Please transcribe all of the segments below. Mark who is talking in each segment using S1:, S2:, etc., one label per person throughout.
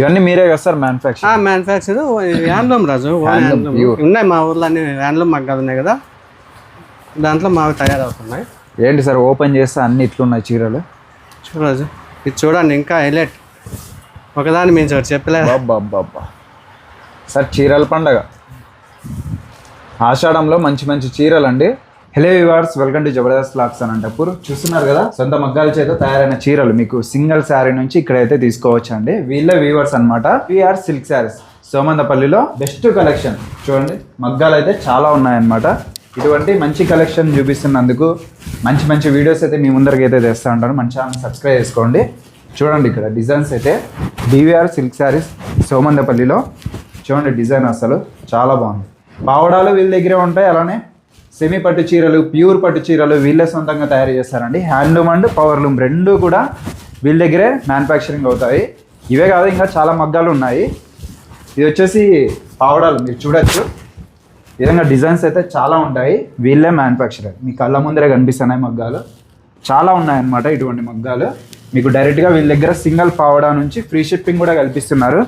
S1: ఇవన్నీ మీరే కదా sir manufacture
S2: manufacture handloom Raju handloom. ఉన్నాయి మా ఊర్లో అన్ని హ్యాండ్లూమ్ మగ్గాలు ఉన్నాయి కదా. దాంట్లో మాకు తయారవుతున్నాయి.
S1: ఏంటి సార్ ఓపెన్ చేస్తే అన్ని ఇట్లున్నాయి చీరలు?
S2: చూడరాజు ఇది చూడండి ఇంకా హైలైట్. ఒకదాని మేము ఒకటి చెప్పలే.
S1: బాబ్బా సార్ చీరల పండగ. ఆషాఢంలో మంచి మంచి చీరలు అండి hello weavers welcome to Jabardasth looks అని అంటప్పుడు చూస్తున్నారు కదా సొంత మగ్గాల చేత తయారైన చీరలు. మీకు సింగిల్ శారీ నుంచి ఇక్కడైతే తీసుకోవచ్చు అండి వీళ్ళ వీవర్స్ అనమాట వీఆర్ సిల్క్ శారీస్. సోమందపల్లిలో బెస్ట్ కలెక్షన్. చూడండి మగ్గాలు అయితే చాలా ఉన్నాయన్నమాట. ఇటువంటి మంచి కలెక్షన్ చూపిస్తున్నందుకు మంచి మంచి వీడియోస్ అయితే మీ ముందరికి అయితే తెస్తూ ఉంటాను. మన ఛానల్ సబ్స్క్రైబ్ చేసుకోండి. చూడండి ఇక్కడ డిజైన్స్ అయితే. డివిఆర్ సిల్క్ శారీస్ సోమందపల్లిలో చూడండి డిజైన్ అసలు చాలా బాగుంది. పావడాలు వీళ్ళ దగ్గరే ఉంటాయి అలానే సెమీ పట్టు చీరలు ప్యూర్ పట్టు చీరలు వీళ్ళే సొంతంగా తయారు చేస్తారండి. హ్యాండ్లూమ్ అండ్ పవర్లూమ్ రెండు కూడా వీళ్ళ దగ్గరే మ్యానుఫ్యాక్చరింగ్ అవుతాయి. ఇవే కాదు ఇంకా చాలా మగ్గాలు ఉన్నాయి. ఇది వచ్చేసి పావడాలు మీరు చూడొచ్చు. ఈ విధంగా డిజైన్స్ అయితే చాలా ఉంటాయి. వీళ్ళే మ్యానుఫ్యాక్చరర్ మీ కళ్ళ ముందరే కనిపిస్తున్నాయి మగ్గాలు. చాలా ఉన్నాయన్నమాట ఇటువంటి మగ్గాలు. మీకు డైరెక్ట్గా వీళ్ళ దగ్గర సింగిల్ పావడా నుంచి ఫ్రీ షిప్పింగ్ కూడా కల్పిస్తున్నారు.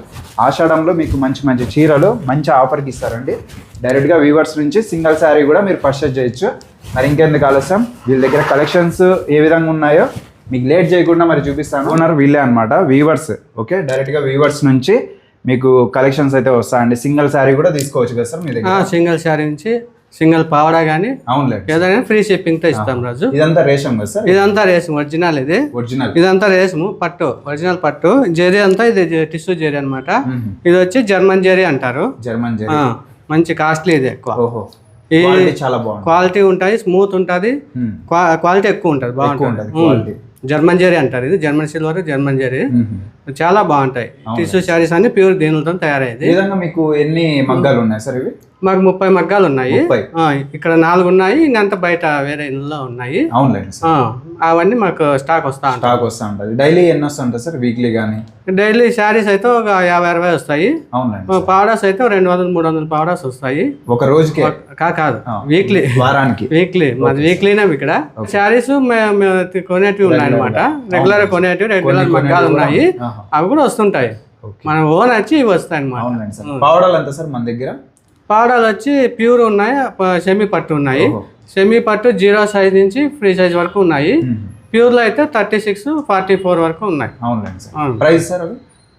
S1: ఆషాఢంలో మీకు మంచి మంచి చీరలు మంచి ఆఫర్కి ఇస్తారండి. డైరెక్ట్గా వీవర్స్ నుంచి సింగిల్ శారీ కూడా మీరు పర్చేస్ చేయొచ్చు. మరి ఇంకెందుకు ఆలస్యం? వీళ్ళ దగ్గర కలెక్షన్స్ ఏ విధంగా ఉన్నాయో మీకు లేట్ చేయకుండా మరి చూపిస్తాను. ఓనర్ వీళ్ళే అనమాట వీవర్స్ ఓకే డైరెక్ట్గా వీవర్స్ నుంచి మీకు కలెక్షన్స్ అయితే వస్తాయండి. సింగిల్ శారీ కూడా తీసుకోవచ్చు కదా సార్ మీ దగ్గర?
S2: సింగిల్ శారీ నుంచి సింగిల్ పావడా కానీ
S1: అవునులే.
S2: ఏదైనా ఫ్రీ షిప్పింగ్తో ఇస్తాం రాజు.
S1: ఇదంతా రేషం కదా సార్?
S2: ఇదంతా రేసం ఒరిజినల్ ఇది.
S1: ఒరిజినల్
S2: ఇదంతా రేసము పట్టు ఒరిజినల్ పట్టు. జెరీ అంతా ఇది టిష్యూ జెరీ అన్నమాట. ఇది వచ్చి జర్మన్ జెరీ అంటారు.
S1: జర్మన్ జెరీ.
S2: మంచి కాస్ట్లీ ఇది ఎక్కువ.
S1: చాలా బాగుంది
S2: క్వాలిటీ ఉంటుంది స్మూత్ ఉంటుంది. క్వాలిటీ ఎక్కువ ఉంటుంది బాగుంటుంది. జర్మన్ జెరీ అంటారు ఇది జర్మన్ సిల్వర్ జర్మన్ జెరీ. చాలా బాగుంటాయి. టిష్యూ శారీస్ అన్ని ప్యూర్ దీనిలతో తయారయ్యేది.
S1: విధంగా మీకు ఎన్ని మగ్గాలు ఉన్నాయి సార్ ఇవి?
S2: మాకు ముప్పై మగ్గాలు ఉన్నాయి. ఇక్కడ నాలుగు ఉన్నాయి ఇంకంతా బయట వేరే ఇళ్ళలో ఉన్నాయి. అవన్నీ మాకు స్టాక్ వస్తా
S1: స్టాక్ వస్తూ ఉంటుంది డైలీ ఎన్ని వస్తుంటుంది సార్? వీక్లీ కానీ
S2: డైలీ శారీస్ అయితే ఒక యాభై అరవై వస్తాయి. పౌడర్స్ అయితే రెండు వందలు మూడు వందల పౌడర్స్ వస్తాయి.
S1: ఒక రోజుకి?
S2: కాదు. వీక్లీ.
S1: వారానికి.
S2: వీక్లీ. మాది వీక్లీనే ఇక్కడ. శారీస్ కొనేటివి ఉన్నాయి అనమాట రెగ్యులర్ కొనేటివి రెగ్యులర్ మగ్గాలు ఉన్నాయి. అవి కూడా వస్తుంటాయి. మన ఓన్ వచ్చి ఇవి వస్తాయి అనమాట
S1: పావడాలు ఎంత సార్ మన దగ్గర?
S2: పౌడర్లు వచ్చి ప్యూర్ ఉన్నాయి సెమీ పట్టు ఉన్నాయి. సెమీ పట్టు జీరో సైజ్ నుంచి ఫ్రీ సైజ్ వరకు ఉన్నాయి. ప్యూర్లో అయితే థర్టీ సిక్స్ ఫార్టీ ఫోర్ వరకు ఉన్నాయి.
S1: సార్. ప్రైస్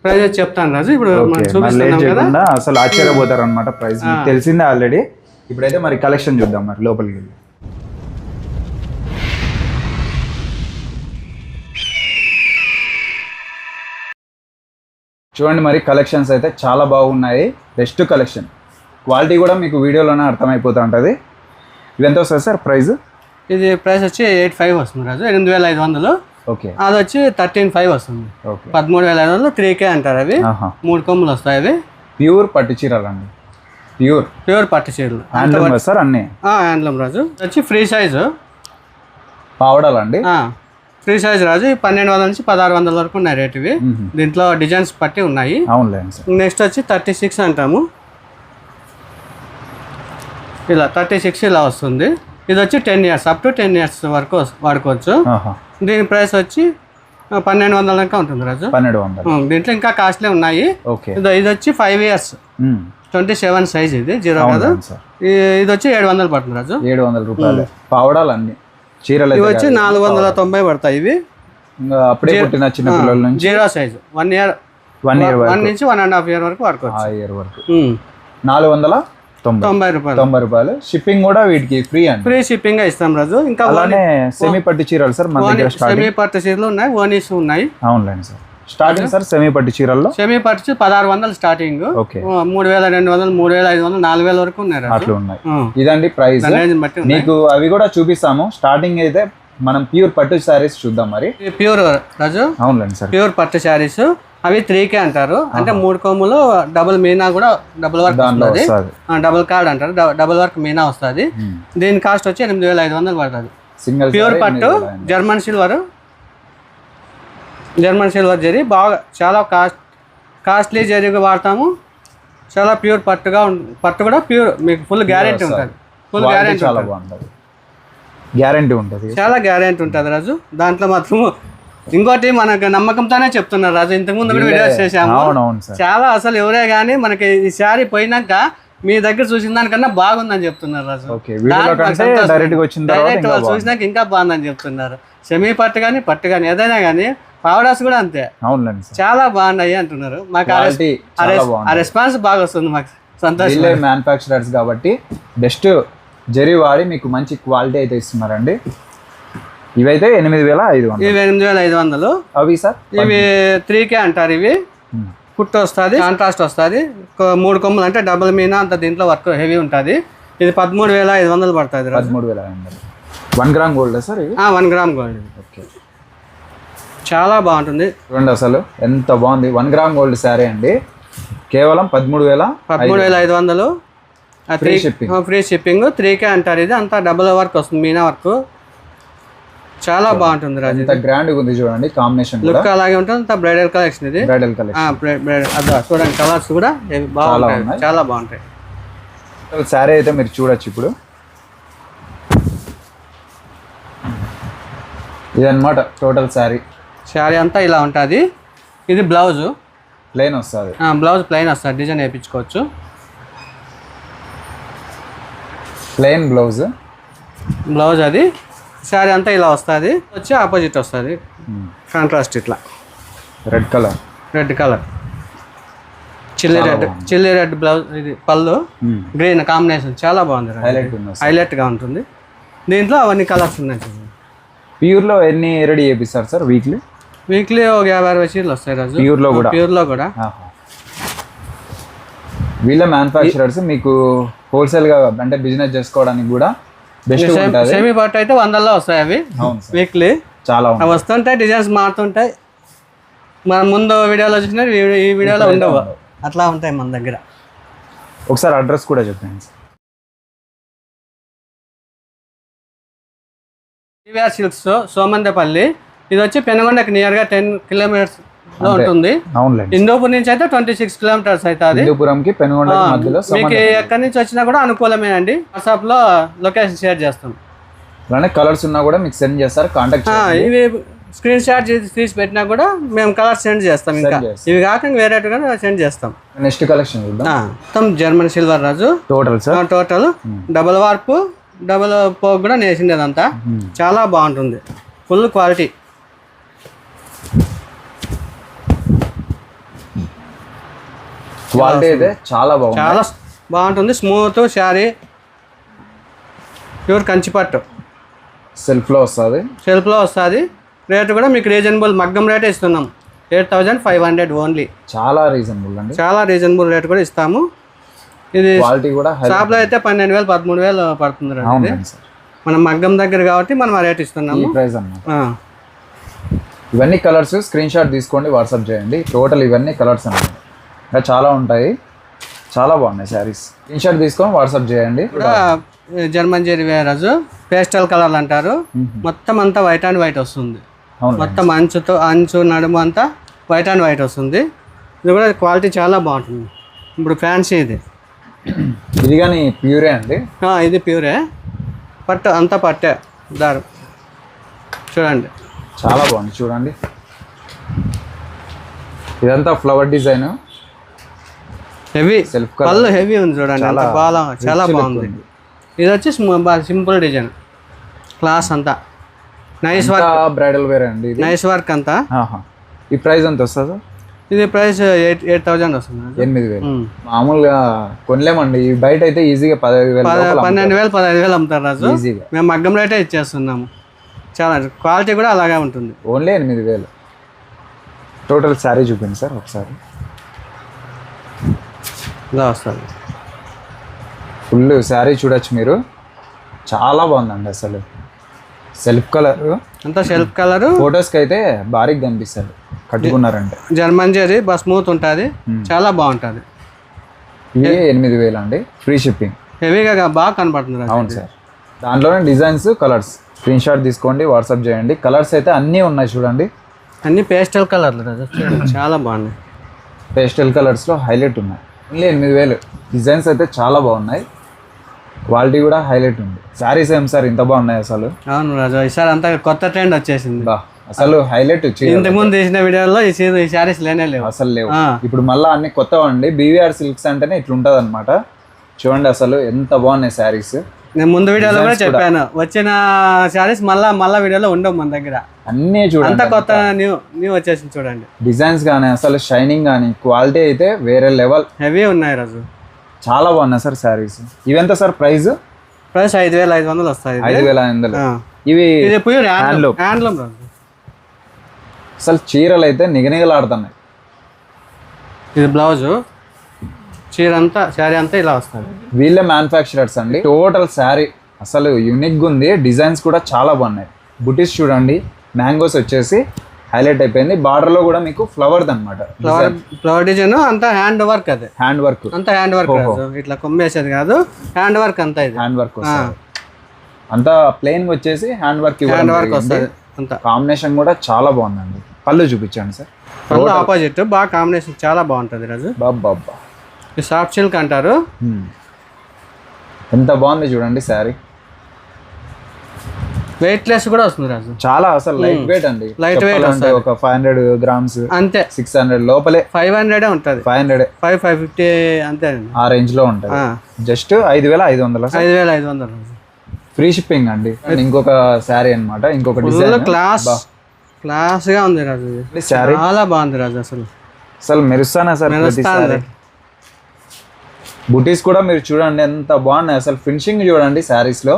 S2: ప్రైజెస్ చెప్తాను రాజు ఇప్పుడు చూపిస్తున్నాం కదా.
S1: అసలు ఆశ్చర్యపోతారు అనమాట ప్రైస్ తెలిసిందే ఆల్రెడీ. ఇప్పుడైతే మరి కలెక్షన్ చూద్దాం మరి లోపలికి వెళ్ళి. చూడండి మరి కలెక్షన్స్ అయితే చాలా బాగున్నాయి. Best collection. క్వాలిటీ కూడా మీకు వీడియోలోనే అర్థమైపోతూ ఉంటుంది. ఎంత వస్తుంది సార్ ప్రైస్?
S2: ఇది ప్రైస్ వచ్చి ఎయిట్ ఫైవ్ వస్తుంది రాజు ఎనిమిది వేల ఐదు వందలు.
S1: ఓకే.
S2: అది వచ్చి థర్టీన్ ఫైవ్ వస్తుంది.
S1: ఓకే.
S2: పదమూడు వేల ఐదు వందలు త్రీ కే అంటారు అవి. మూడు కొమ్ములు వస్తాయి అవి.
S1: ప్యూర్ పట్టు చీరలు అండి ప్యూర్.
S2: ప్యూర్ పట్టు చీరలు.
S1: హ్యాండ్లూమ్ సార్ అన్నీ?
S2: హ్యాండ్లూమ్ రాజు. వచ్చి ఫ్రీ సైజు.
S1: పావడాలు అండి
S2: ఫ్రీ సైజ్ రాజు. ఈ పన్నెండు వందల నుంచి పదహారు వందల వరకు ఉన్నాయి రేట్ ఇవి. దీంట్లో డిజైన్స్ పట్టి ఉన్నాయి. నెక్స్ట్ వచ్చి థర్టీ సిక్స్ అంటాము. ఇలా థర్టీ సిక్స్ ఇలా వస్తుంది. ఇది వచ్చి ten years up to ten years వరకు వాడుకోవచ్చు. దీని ప్రైస్ వచ్చి పన్నెండు వందల ఉంటుంది రాజు.
S1: పన్నెండు వందలు.
S2: దీంట్లో ఇంకా కాస్ట్లీ ఉన్నాయి.
S1: ఓకే.
S2: ఇది వచ్చి five years. Twenty seven size ఇది జీరో కాదు. ఇది వచ్చి ఏడు వందలు పడుతుంది రాజు.
S1: ఏడు వందల రూపాయలు. పావడాలు అన్ని చీరలు
S2: ఇవి వచ్చి నాలుగు వందల తొంభై పడతాయి ఇవి.
S1: అప్పుడే పుట్టిన చిన్న పిల్లల నుంచి.
S2: Zero size. One year.
S1: One year
S2: one నుంచి వన్ అండ్ హాఫ్ ఇయర్ వరకు వాడుకోవచ్చు.
S1: ఇయర్ వరకు. నాలుగు వందల? తొంభై
S2: రూపాయలు.
S1: తొంభై రూపాయలు. షిప్పింగ్ కూడా వీటికి ఫ్రీ అండి.
S2: ఫ్రీ షిప్పింగ్ ఇస్తాం రాజు. ఇంకా
S1: అలానే సెమీ పట్టు చీరలు సార్ మన దగ్గర స్టార్టింగ్
S2: సెమీ పట్టు చీరలు ఉన్నాయి ఓనీస్ ఉన్నాయి.
S1: అవునులేండి సార్. స్టార్టింగ్ సార్ సెమీ పట్టు చీరల్లో?
S2: సెమీ పట్టు పదహారు వందలు స్టార్టింగ్ మూడు వేల రెండు వందలు మూడు వేల ఐదు వందలు నాలుగు వేల వరకు ఉన్నాయి
S1: అట్లా ఉన్నాయి. ఇదండి ప్రైస్ మీకు అవి కూడా చూపిస్తాము. స్టార్టింగ్ అయితే మనం ప్యూర్ పట్టు శారీస్ చూద్దాం మరి.
S2: ప్యూర్ రాజు.
S1: అవునులేండి సార్.
S2: ప్యూర్ పట్టు శారీస్ అవి త్రీ కే అంటారు. అంటే మూడు కొమ్ములు డబుల్ మీనా కూడా డబుల్ వర్క్ వస్తుంది. డబుల్ కార్డ్ అంటారు. డబుల్ వర్క్ మీనా వస్తుంది. దీని కాస్ట్ వచ్చి ఎనిమిది వేల ఐదు వందలు పడుతుంది.
S1: సింగిల్
S2: ప్యూర్ పట్టు German silver German silver zari. బాగా చాలా కాస్ట్ కాస్ట్లీ జరీగా వాడతాము. చాలా ప్యూర్ పట్టుగా పట్టు కూడా ప్యూర్ మీకు ఫుల్ గ్యారెంటీ ఉంటుంది. ఫుల్ గ్యారెంటీ
S1: గ్యారంటీ ఉంటుంది.
S2: చాలా గ్యారెంటీ ఉంటుంది రాజు. దాంట్లో మాత్రం ఇంకోటి మనకు నమ్మకంతోనే చెప్తున్నారు రాజు. ఇంతకు ముందు కూడా వీడియోస్ చేసాము చాలా అసలు ఎవరే కానీ మనకి ఈ శారీ పోయినాక మీ దగ్గర చూసిన దానికన్నా బాగుందని చెప్తున్నారు రాజు.
S1: డైరెక్ట్
S2: వాళ్ళు. చూసినాక ఇంకా బాగుందని చెప్తున్నారు. సెమీ పట్టు కానీ పట్టు కానీ ఏదైనా కానీ పావడాస్ కూడా అంతే. చాలా బాగున్నాయి అంటున్నారు. మాకు ఆ రెస్పాన్స్ బాగా వస్తుంది మాకు. సంతోషం.
S1: వీళ్ళే మ్యానుఫ్యాక్చరర్స్ కాబట్టి బెస్ట్ జరీ వాడి మీకు మంచి క్వాలిటీ అయితే ఇస్తున్నారండి. ఇవైతే ఎనిమిది వేల ఐదు వందలు.
S2: ఇవి ఎనిమిది వేల ఐదు వందలు.
S1: అవి సార్?
S2: ఇవి త్రీ కే అంటారు ఇవి. కుట్టు వస్తుంది కాంట్రాస్ట్ వస్తుంది. మూడు కొమ్ములు అంటే డబుల్ మీనా అంత దీంట్లో వర్క్ హెవీ ఉంటుంది. ఇది పదమూడు వేల ఐదు వందలు పడుతుంది
S1: పదమూడు వేల ఐదు వందలు. One gram gold sir
S2: one gram gold.
S1: Okay.
S2: చాలా బాగుంటుంది.
S1: చూడండి అసలు ఎంత బాగుంది. వన్ గ్రామ్ గోల్డ్ శారీ అండి. కేవలం పదమూడు వేల
S2: పదమూడు వేల ఐదు వందలు.
S1: Free shipping.
S2: Free shipping three K అంటారు ఇది. అంతా డబుల్ వర్క్ వస్తుంది మీనా వర్క్ చాలా బాగుంటుంది రాజు
S1: ఎంత గ్రాండ్ ఉంది చూడండి కాంబినేషన్
S2: లుక్ అలాగే ఉంటుంది అంతా బ్రైడల్ కలెక్షన్ ఇది.
S1: బ్రైడల్ కలెక్షన్
S2: బ్రైడల్ అదా చూడండి కలర్స్ కూడా బాగుంటాయి. చాలా బాగుంటాయి.
S1: శారీ అయితే మీరు చూడొచ్చు ఇప్పుడు. ఇదన్నమాట టోటల్ శారీ
S2: శారీ అంతా ఇలా ఉంటుంది. ఇది బ్లౌజ్
S1: ప్లెయిన్ వస్తుంది.
S2: బ్లౌజ్ ప్లెయిన్ వస్తుంది. డిజైన్ వేయించుకోవచ్చు.
S1: ప్లెయిన్ బ్లౌజ్
S2: బ్లౌజ్ అది. శారీ అంతా ఇలా వస్తుంది. వచ్చి ఆపోజిట్ వస్తుంది. కాంట్రాస్ట్ ఇట్లా.
S1: Red colour.
S2: Red colour. Chilli red chilli red blouse ఇది పళ్ళు. గ్రీన్ కాంబినేషన్ చాలా బాగుంది
S1: హైలైట్
S2: హైలైట్గా ఉంటుంది. దీంట్లో అవన్నీ కలర్స్ ఉన్నాయి.
S1: ప్యూర్లో ఎన్ని రెడీ చేపిస్తారు సార్ వీక్లీ?
S2: వీక్లీ ఒక యాభై అరవై చీరలు వస్తాయి రోజు.
S1: ప్యూర్లో కూడా?
S2: ప్యూర్లో కూడా.
S1: వీళ్ళ మ్యానుఫ్యాక్చరర్స్ మీకు హోల్సేల్గా అంటే బిజినెస్ చేసుకోవడానికి కూడా
S2: సెమీ పట్టు అయితే వందల్లో వస్తాయి అవి. వీక్లీ
S1: చాలా
S2: అవి వస్తుంటాయి డిజైన్స్ మారుతుంటాయి. మనం ముందు వీడియోలో చూసిన ఈ వీడియోలో ఉండవు. అట్లా ఉంటాయి మన దగ్గర.
S1: ఒకసారి అడ్రస్ కూడా చెప్పండి సార్.
S2: టీవీఆర్ సిల్క్స్ సోమందేపల్లి ఇది వచ్చి పెనుగొండకి నియర్గా టెన్ కిలోమీటర్స్ లో ఉంటుంది. హిందూపూర్ నుంచి అయితే ట్వంటీ సిక్స్ కిలోమీటర్స్
S1: హిందూపురంకి పెనుగొండ మధ్యలో
S2: మీకు ఎక్కడి నుంచి వచ్చినా కూడా అనుకూలమే అండి. వాట్సాప్లో లొకేషన్ షేర్ చేస్తాం.
S1: అలానే కలర్స్ ఉన్నా కూడా మీకు సెండ్ చేస్తారు కాంటాక్ట్
S2: ఇవి స్క్రీన్ షాట్ చేసి తీసి పెట్టినా కూడా మేము కలర్ సెండ్ చేస్తాం ఇంకా. ఇవి కాకుండా వేరే కూడా సెండ్ చేస్తాం.
S1: నెక్స్ట్ కలెక్షన్
S2: మొత్తం German silver Raju.
S1: Total sir
S2: total double warp double poke కూడా నేసింది అదంతా. చాలా బాగుంటుంది. ఫుల్ క్వాలిటీ
S1: క్వాలిటీ అయితే చాలా బాగుంది.
S2: చాలా బాగుంటుంది. స్మూత్ శారీ. ప్యూర్ కంచిపట్టు.
S1: సెల్ఫ్లో వస్తుంది.
S2: సెల్ఫ్లో వస్తుంది. రేటు కూడా మీకు రీజనబుల్ మగ్గం రేటే ఇస్తున్నాం. Eight thousand five hundred only.
S1: చాలా రీజనబుల్ అండి.
S2: చాలా రీజనబుల్ రేట్ కూడా ఇస్తాము. ఇది
S1: క్వాలిటీ కూడా
S2: షాప్లో అయితే పన్నెండు వేలు పదమూడు వేలు పడుతుంది మనం మగ్గం దగ్గర కాబట్టి మనం ఆ రేట్ ఇస్తున్నాము.
S1: ప్రైస్. ఇవన్నీ కలర్స్ స్క్రీన్ షాట్ తీసుకోండి వాట్సాప్ చేయండి. టోటల్ ఇవన్నీ కలర్స్ అన్నమాట. ఇంకా చాలా ఉంటాయి. చాలా బాగున్నాయి శారీస్. స్క్రీన్ షాట్ తీసుకొని వాట్సాప్ చేయండి.
S2: జర్మన్ జెరీ వేరాజు పేస్టల్ కలర్లు అంటారు. మొత్తం అంతా వైట్ అండ్ వైట్ వస్తుంది. మొత్తం అంచుతో అంచు నడుము అంతా వైట్ అండ్ వైట్ వస్తుంది. ఇది కూడా క్వాలిటీ చాలా బాగుంటుంది. ఇప్పుడు ఫ్యాన్సీ ఇది.
S1: ఇది కానీ ప్యూరే అండి.
S2: ఇది ప్యూరే. పట్టు అంతా పట్టే. దారు. చూడండి.
S1: చాలా బాగుంది. చూడండి. ఇదంతా ఫ్లవర్ డిజైన్
S2: హెవీ పళ్ళు హెవీ ఉంది చూడండి. అంత బాగా చాలా బాగుంది. ఇది వచ్చి సింపుల్ డిజైన్. క్లాస్ అంతా. నైస్ వర్క్
S1: బ్రైడల్ వేరే అండి
S2: నైస్ వర్క్ అంతా.
S1: ఈ ప్రైస్ ఎంత వస్తుంది సార్?
S2: ఇది ప్రైస్ ఎయిట్ ఎయిట్ థౌజండ్ వస్తుంది
S1: ఎనిమిది వేలు. మామూలుగా కొనలేమండి. బయట అయితే ఈజీగా పదహైదు వేలు
S2: పన్నెండు వేలు పదహైదు వేలు అమ్ముతారు రాజు.
S1: ఈజీగా
S2: మేము మగ్గం రేటే ఇచ్చేస్తున్నాము. చాలా క్వాలిటీ కూడా అలాగే ఉంటుంది.
S1: ఓన్లీ ఎనిమిది వేలు. టోటల్ శారీ చూపింది సార్ ఒకసారి.
S2: ఇలా వస్తుంది
S1: ఫుల్ శారీ చూడొచ్చు మీరు. చాలా బాగుందండి అసలు. Self colour.
S2: అంతా సెల్ఫ్ కలరు.
S1: ఫొటోస్కి అయితే భారీగా కనిపిస్తుంది. కట్టుకున్నారంటే.
S2: జర్మన్ జెరీ బాగా స్మూత్ ఉంటుంది. చాలా బాగుంటుంది.
S1: ఇవి ఎనిమిది వేలు అండి. ఫ్రీ షిప్పింగ్
S2: హెవీగా బాగా కనపడుతుంది.
S1: అవును సార్. దాంట్లోనే డిజైన్స్ కలర్స్. స్క్రీన్ షాట్ తీసుకోండి వాట్సాప్ చేయండి. కలర్స్ అయితే అన్నీ ఉన్నాయి చూడండి.
S2: అన్ని పేస్టల్ కలర్లు చాలా బాగున్నాయి.
S1: పేస్టల్ కలర్స్లో హైలైట్ ఉన్నాయి. ఓన్లీ ఎనిమిది వేలు. డిజైన్స్ అయితే చాలా బాగున్నాయి. క్వాలిటీ కూడా హైలైట్ ఉంది. శారీస్ ఏం సార్ ఇంత బాగున్నాయి అసలు?
S2: అవును రాజు ఈసారి అంతా కొత్త ట్రెండ్ వచ్చేసింది.
S1: బా అసలు హైలైట్ చీర
S2: ఇంతకు ముందు తీసిన వీడియోలో ఈ శారీస్ లేనే లేవు.
S1: అసలు లేవు. ఇప్పుడు మళ్ళీ అన్ని కొత్త అండి బీవీఆర్ సిల్క్స్ అంటేనే ఇట్లుంటది అనమాట చూడండి అసలు ఎంత బాగున్నాయి శారీస్.
S2: నేను ముందు వీడియోలో కూడా చెప్పాను. వచ్చిన శారీస్ మళ్ళా మళ్ళా వీడియోలో ఉండవు మన దగ్గర.
S1: అన్నీ
S2: అంతా
S1: చూడండి
S2: కొత్త న్యూ న్యూ వచ్చేసింది చూడండి.
S1: డిజైన్స్ కానీ అసలు షైనింగ్ కానీ క్వాలిటీ అయితే వేరే లెవెల్
S2: హెవీ ఉన్నాయి రాజు
S1: చాలా బాగున్నాయి సార్ శారీస్. ఇవెంత సార్ ప్రైస్
S2: ప్రైస్ ఐదు వేల ఐదు వందలు వస్తాయి.
S1: ఐదు వేల ఐదు వందలు. ఇవి
S2: హ్యాండ్లూమ్. హ్యాండ్లూమ్
S1: అసలు చీరలు అయితే నిగనిగలాడుతున్నాయి.
S2: ఇది బ్లౌజు. చీర అంతా శారీ అంతా ఇలా వస్తుంది.
S1: వీళ్ళే మ్యానుఫ్యాక్చరర్స్ అండి. టోటల్ శారీ అసలు యూనిక్ ఉంది. డిజైన్స్ కూడా చాలా బాగున్నాయి. బుటీస్ చూడండి మ్యాంగోస్ వచ్చేసి హైలైట్ అయిపోయింది. బార్డర్లో కూడా మీకు ఫ్లవర్స్ అనమాట
S2: ఫ్లవర్ ఫ్లవర్ డిజైన్ అంతా హ్యాండ్ వర్క్ అదే.
S1: హ్యాండ్ వర్క్
S2: అంతా హ్యాండ్ వర్క్ ఇట్లా కొమ్మేసేది కాదు. హ్యాండ్ వర్క్ అంతా ఇది.
S1: హ్యాండ్ వర్క్ అంతా ప్లెయిన్ వచ్చేసి హ్యాండ్ వర్క్
S2: హ్యాండ్ వర్క్ వస్తుంది. అంతా.
S1: కాంబినేషన్ కూడా చాలా బాగుందండి. పళ్ళు చూపించండి సార్.
S2: పళ్ళు ఆపోజిట్ బాగా కాంబినేషన్ చాలా బాగుంటుంది రాజు.
S1: బాబ్బా
S2: ఈ సాఫ్ట్ సిల్క్ అంటారు.
S1: ఎంత బాగుంది చూడండి శారీ.
S2: వెయిట్ లెస్ కూడా వస్తుంది రాజు.
S1: చాలా అసలు లైట్ వెయిట్ అండి.
S2: Light weight
S1: చెప్పాలంటే ఒక ఫైవ్ హండ్రెడ్ గ్రామ్స్
S2: అంతే.
S1: సిక్స్ హండ్రెడ్ లోపలే.
S2: ఫైవ్ హండ్రెడే ఉంటుంది.
S1: Five hundred
S2: five five fifty అంతే
S1: ఆ రేంజ్లో ఉంటుంది. జస్ట్ ఐదు వేల ఐదు వందల
S2: ఐదు వేల ఐదు వందలు
S1: ఫ్రీ షిప్పింగ్ అండి. ఇంకొక శారీ అన్నమాట ఇంకొక డిజైన్
S2: క్లాస్ క్లాస్గా ఉంది రాజు.
S1: శారీ?
S2: చాలా బాగుంది రాజు అసలు.
S1: అసలు మెరుస్తానా సార్. శారీ బుటీస్ కూడా మీరు చూడండి ఎంత బాగున్నాయి. అసలు ఫినిషింగ్ చూడండి శారీస్లో.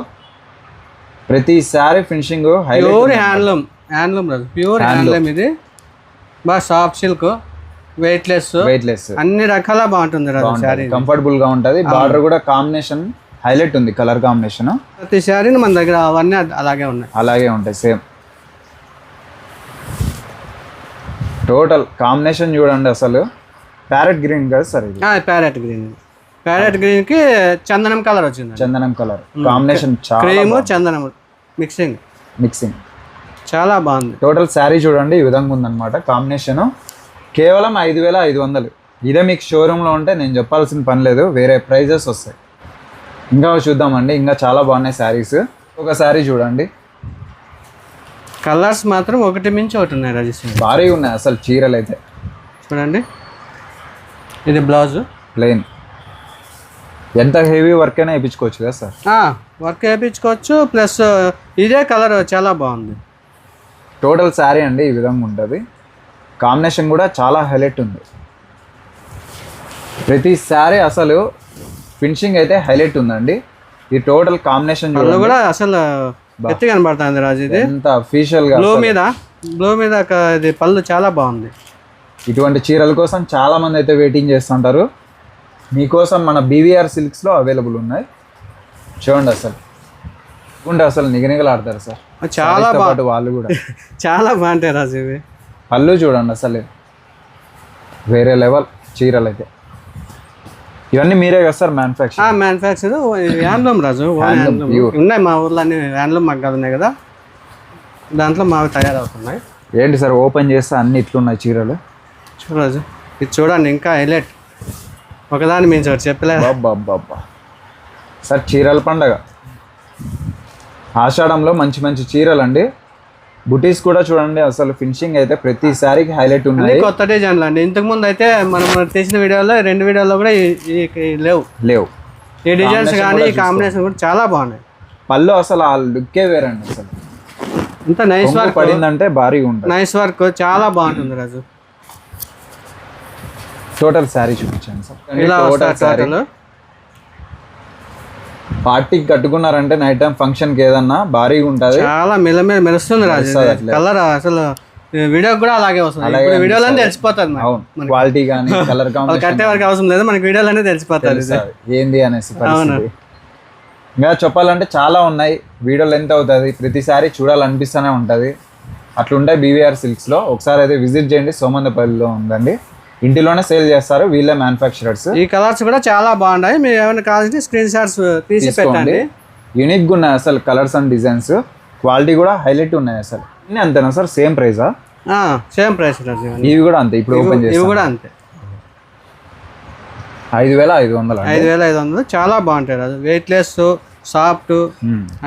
S1: ప్రతి sari finishing
S2: pure handloom handloom Raju pure handloom ఇది బాగా soft silk weightless
S1: weightless
S2: అన్ని రకాల బాగుంటుంది శారీ
S1: కంఫర్టబుల్గా ఉంటది. బార్డర్ కూడా కాంబినేషన్ హైలైట్ ఉంది కలర్ కాంబినేషన్
S2: ప్రతి శారీని మన దగ్గర అవన్నీ అలాగే ఉన్నాయి.
S1: అలాగే ఉంటాయి సేమ్. టోటల్ కాంబినేషన్ చూడండి అసలు. ప్యారెట్ గ్రీన్ కదా సార్
S2: ప్యారెట్ గ్రీన్ ప్యారెట్ గ్రీన్కి చందనం కలర్ వచ్చింది
S1: చందనం కలర్. కాంబినేషన్ చాలా
S2: క్రీమ్ చందనం మిక్సింగ్.
S1: మిక్సింగ్.
S2: చాలా బాగుంది.
S1: టోటల్ శారీ చూడండి ఈ విధంగా ఉందన్నమాట. కాంబినేషన్ కేవలం ఐదు వేల ఐదు వందలు. ఇదే మీకు షోరూంలో ఉంటే నేను చెప్పాల్సిన పని లేదు వేరే ప్రైజెస్ వస్తాయి. ఇంకా చూద్దామండి ఇంకా చాలా బాగున్నాయి శారీస్. ఒక శారీ చూడండి.
S2: కలర్స్ మాత్రం ఒకటి మించి ఒకటి ఉన్నాయి రాజేశ్వరి
S1: భారీగా ఉన్నాయి అసలు చీరలు అయితే
S2: చూడండి. ఇది బ్లౌజ్.
S1: ప్లెయిన్. ఎంత హెవీ వర్క్ అయినా వేయించుకోవచ్చు కదా సార్?
S2: వర్క్ వేయించుకోవచ్చు ప్లస్ ఇదే కలర్ చాలా బాగుంది.
S1: టోటల్ శారీ అండి ఈ విధంగా ఉంటుంది. కాంబినేషన్ కూడా చాలా హైలైట్ ఉంది. ప్రతి శారీ అసలు ఫినిషింగ్ అయితే హైలైట్ ఉందండి. ఈ టోటల్ కాంబినేషన్
S2: కూడా అసలు ఎత్తి కనబడుతుంది రాజు ఇది
S1: ఎంత అఫీషియల్గా
S2: బ్లూ మీద బ్లూ మీద ఇది పళ్ళు చాలా బాగుంది.
S1: ఇటువంటి చీరల కోసం చాలా మంది అయితే వెయిటింగ్ చేస్తుంటారు. మీకోసం మన బీవీఆర్ సిల్క్స్లో అవైలబుల్ ఉన్నాయి. చూడండి అసలు. ఉంటే అసలు నిగనిగలాడతారు సార్.
S2: చాలా
S1: Sarees తో
S2: బా
S1: పాటు వాళ్ళు కూడా.
S2: చాలా బాగుంటాయి రాజు ఇవి
S1: పళ్ళు చూడండి అసలు. వేరే లెవెల్ చీరలు అయితే. ఇవన్నీ మీరే కదా sir manufacture
S2: manufacture handloom Raju. ఉన్నాయి మా ఊర్లో అన్ని హ్యాండ్లూమ్ మగ్గాలు ఉన్నాయి కదా. దాంట్లో మావి తయారవుతున్నాయి.
S1: ఏంటి సార్ ఓపెన్ చేస్తే అన్ని ఇట్లున్నాయి చీరలు?
S2: చూడరాజు ఇది చూడండి ఇంకా హైలైట్. ఒకదాని మించి ఒకటి చెప్పలేదు
S1: సార్ చీరల పండగ. ఆషాఢంలో మంచి మంచి చీరలు అండి బుటీస్ కూడా చూడండి అసలు ఫినిషింగ్ అయితే ప్రతి శారీకి హైలైట్ ఉన్నాయి.
S2: కొత్త డిజైన్లు అండి. ఇంతకు ముందు అయితే మనం తీసిన వీడియోలో రెండు వీడియోలో కూడా లేవు.
S1: లేవు.
S2: ఈ డిజైన్స్ కానీ ఈ కాంబినేషన్ కూడా చాలా బాగున్నాయి.
S1: పళ్ళు అసలు ఆ లుక్కే వేరండి అసలు.
S2: ఇంత నైస్ వర్క్
S1: పడిందంటే భారీగా ఉంటుంది.
S2: నైస్ వర్క్ చాలా బాగుంటుంది రాజు.
S1: టోటల్ శారీ చూపించాను సార్. పార్టీకి కట్టుకున్నారంటే నైట్ టైం ఫంక్షన్కి ఏదన్నా భారీగా ఉంటుంది.
S2: చాలా మెల్లమెల్ల మెరుస్తుంది రాజు. కలర్ అసలు వీడియో కూడా అలాగే వస్తుంది. వీడియోలో తెలిసిపోతుంది.
S1: అవును. క్వాలిటీ కానీ కలర్
S2: వాళ్ళు కట్టే వరకు అవసరం లేదు. మనకి వీడియోలోనే తెలిసిపోతుంది.
S1: ఏంది అనేసి పరిస్థితి. ఇంకా చెప్పాలంటే చాలా ఉన్నాయి. వీడియో లెంత్ అవుతుంది. ప్రతిసారి చూడాలనిపిస్తూనే ఉంటుంది. అట్లుంటాయి బీవీఆర్ సిల్క్స్లో ఒకసారి అయితే విజిట్ చేయండి. సోమందపల్లిలో ఉందండి. ఇంటిలోనే సేల్ చేస్తారు వీళ్ళే మ్యానుఫ్యాక్చరర్స్
S2: ఈ కలర్స్ కూడా చాలా బాగున్నాయి. మీరు ఏమైనా కావాలంటే స్క్రీన్ షాట్స్ తీసి పెట్టండి.
S1: యూనిక్గా ఉన్నాయి అసలు కలర్స్ అండ్ డిజైన్స్ క్వాలిటీ కూడా హైలైట్ ఉన్నాయి అసలు. ఇన్ని అంతేనా సార్? సేమ్ ప్రైజా
S2: సేమ్ ప్రైస్.
S1: ఇవి కూడా అంతే ఇప్పుడు ఓపెన్
S2: ఇవి
S1: చేస్తాం
S2: కూడా అంతే.
S1: ఐదు వేల ఐదు వందలు
S2: ఐదు వేల ఐదు వందలు చాలా బాగుంటాయి. రాజు వెయిట్ లెస్ సాఫ్ట్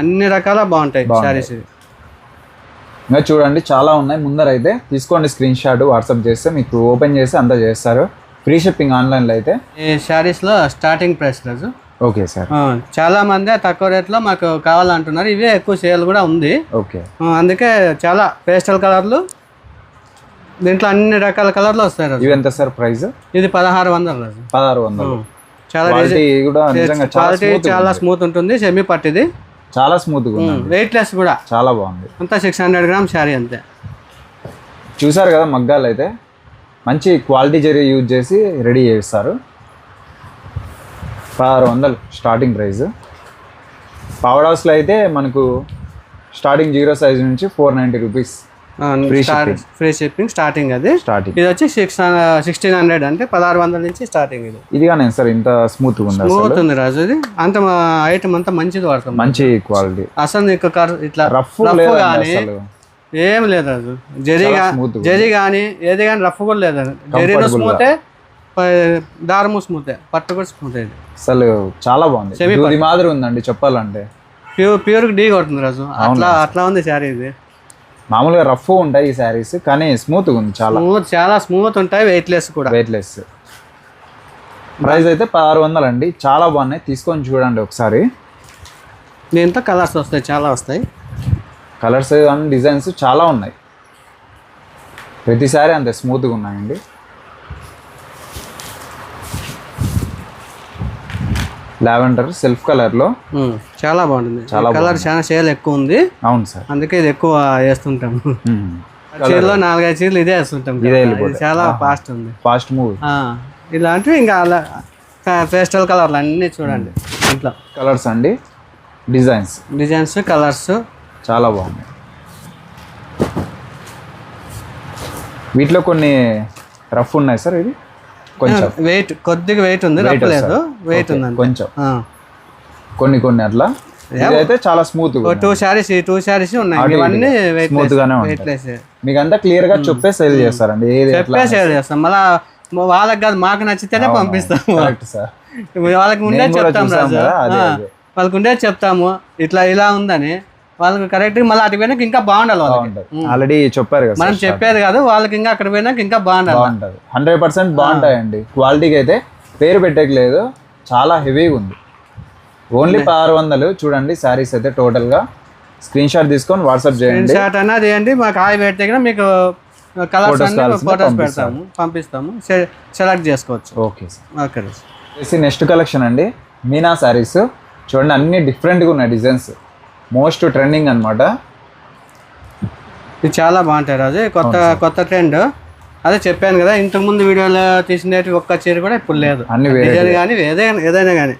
S2: అన్ని రకాల బాగుంటాయి. శారీస్ ఇవి.
S1: ఇంకా చూడండి చాలా ఉన్నాయి. ముందర అయితే తీసుకోండి స్క్రీన్ షాట్ వాట్సాప్ చేస్తే మీకు ఓపెన్ చేసి అంతా చేస్తారు. ఫ్రీ షిప్పింగ్ ఆన్లైన్లో అయితే.
S2: ఈ శారీస్లో starting price Raju.
S1: Okay sir
S2: చాలా మంది తక్కువ రేట్లో మాకు కావాలంటున్నారు. ఇవే ఎక్కువ సేల్ కూడా ఉంది.
S1: ఓకే
S2: అందుకే చాలా పేస్టల్ కలర్లు దీంట్లో అన్ని రకాల కలర్లు వస్తాయి రాజు.
S1: ఇవి ఎంత సార్ ప్రైస్
S2: ఇది పదహారు వందలు రాజు.
S1: పదహారు వందలు.
S2: చాలా
S1: కూడా చాలా స్మూత్
S2: ఉంటుంది. సెమీ పట్టిది
S1: చాలా స్మూత్గా ఉంది
S2: వెయిట్లెస్ కూడా.
S1: చాలా బాగుంది.
S2: అంతా సిక్స్ హండ్రెడ్ గ్రామ్ శారీ అంతే.
S1: చూసారు కదా మగ్గాలు అయితే? మంచి క్వాలిటీ జరీ యూజ్ చేసి రెడీ చేస్తారు. పదహారు వందలు స్టార్టింగ్ ప్రైస్ పవర్ హౌస్లో అయితే మనకు స్టార్టింగ్ జీరో సైజ్ నుంచి four ninety rupees
S2: free shipping starting అది.
S1: స్టార్టింగ్
S2: ఇది వచ్చి సిక్స్ సిక్స్టీన్ హండ్రెడ్ అంటే పదహారు వందల నుంచి స్టార్టింగ్ ఇది.
S1: ఇదిగా నేను సార్ ఇంత స్మూత్గా ఉంది
S2: స్మూత్ ఉంది రాజు ఇది. అంత ఐటమ్ అంతా మంచిది వాడతాం.
S1: మంచి క్వాలిటీ
S2: అసలు నీకు కర్- ఇట్లా
S1: రఫ్
S2: కానీ ఏం లేదు రాజు. జరీ జరీ కానీ ఏది కానీ రఫ్ కూడా లేదు జరీను స్మూతే దారము స్మూతే పట్టు కూడా స్మూత్ ఇది.
S1: అసలు చాలా బాగుంది. మాదిరి ఉందండి చెప్పాలంటే.
S2: ప్యూర్ ప్యూర్ డీ కొడుతుంది రాజు. అట్లా అట్లా ఉంది శారీ ఇది.
S1: మామూలుగా రఫ్ ఉంటాయి ఈ శారీస్ కానీ స్మూత్గా ఉంది చాలా.
S2: స్మూత్ చాలా స్మూత్ ఉంటాయి వెయిట్లెస్ కూడా.
S1: వెయిట్లెస్ ప్రైస్ అయితే పదహారు వందలు అండి. చాలా బాగున్నాయి. తీసుకొని చూడండి ఒకసారి.
S2: దీంతో కలర్స్ వస్తాయి చాలా వస్తాయి.
S1: కలర్స్ అండ్ డిజైన్స్ చాలా ఉన్నాయి. ప్రతిసారి అంతే స్మూత్గా ఉన్నాయండి. లావెండర్ సెల్ఫ్ కలర్లో.
S2: ఉమ్, చాలా బాగుంటుంది.
S1: చాలా
S2: కలర్ చాలా సేల్ ఎక్కువ ఉంది.
S1: అవును సార్.
S2: అందుకే ఇది ఎక్కువ వేస్తుంటాం. చీరలో నాలుగైదు చీరలు ఇదే వేస్తుంటాం. చాలా ఫాస్ట్ ఉంది.
S1: ఫాస్ట్ మూవ్
S2: ఇలాంటివి ఇంకా అలా పేస్టల్ కలర్లు అన్నీ చూడండి ఇంట్లో.
S1: కలర్స్ అండి. డిజైన్స్.
S2: Designs colours.
S1: చాలా బాగున్నాయి వీటిలో కొన్ని రఫ్ ఉన్నాయి సార్ ఇది కొంచెం.
S2: వెయిట్ కొద్దిగా వెయిట్ ఉంది రప్పలేదు. వెయిట్ ఉంది.
S1: కొంచెం. కొన్ని కొన్ని అట్లా. ఇదైతే చాలా స్మూత్
S2: టూ శారీస్ ఈ టూ శారీస్ ఉన్నాయి. ఇవన్నీ
S1: smooth గానే ఉంటాయి. మీకు అంతా క్లియర్గా చెప్పే సేల్ చేస్తారండి. ఏది
S2: చెప్పే సేల్ చేస్తాం. మళ్ళా వాళ్ళకి కాదు మాకు నచ్చితేనే
S1: కరెక్ట్ సార్.
S2: వాళ్ళకి
S1: కూడా
S2: చెప్తాం రాజు. వాళ్ళకి ఉండే చెప్తాము. ఇట్లా ఇలా ఉందని. వాళ్ళకి కరెక్ట్ మళ్ళీ అటు పోయినాక ఇంకా బాగుండాలి వాళ్ళకి.
S1: ఆల్రెడీ చెప్పారు కదా
S2: మనం చెప్పేది కాదు వాళ్ళకి ఇంకా అక్కడ పోయినాక ఇంకా బాగుండాలి.
S1: బాగుంటది. హండ్రెడ్ పర్సెంట్ బాగుంటాయండి. క్వాలిటీకి అయితే పేరు పెట్టలేదు చాలా హెవీగా ఉంది. ఓన్లీ పదహారు వందలు. చూడండి శారీస్ అయితే టోటల్గా. స్క్రీన్ షాట్ తీసుకొని వాట్సాప్ చేయండి.
S2: షార్ట్ అన్నది ఏంటి మాకు హాయ్ పెడితే కూడా మీకు కలర్స్ అన్ని ఫొటోస్. పెడతాము పంపిస్తాము. సెలెక్ట్ చేసుకోవచ్చు.
S1: Okay sir
S2: okay
S1: next collection అండి. మీనా శారీస్ చూడండి అన్ని డిఫరెంట్గా ఉన్నాయి డిజైన్స్ మోస్ట్ ట్రెండింగ్ అన్నమాట.
S2: ఇది చాలా బాగుంటాయి రాజు. ఇది కొత్త కొత్త ట్రెండ్. అదే చెప్పాను కదా ఇంతకు ముందు వీడియోలో తీసినట్టు ఒక్క చీర కూడా ఇప్పుడు లేదు.
S1: అన్ని
S2: డిజైన్ కానీ ఏదైనా ఏదైనా కానీ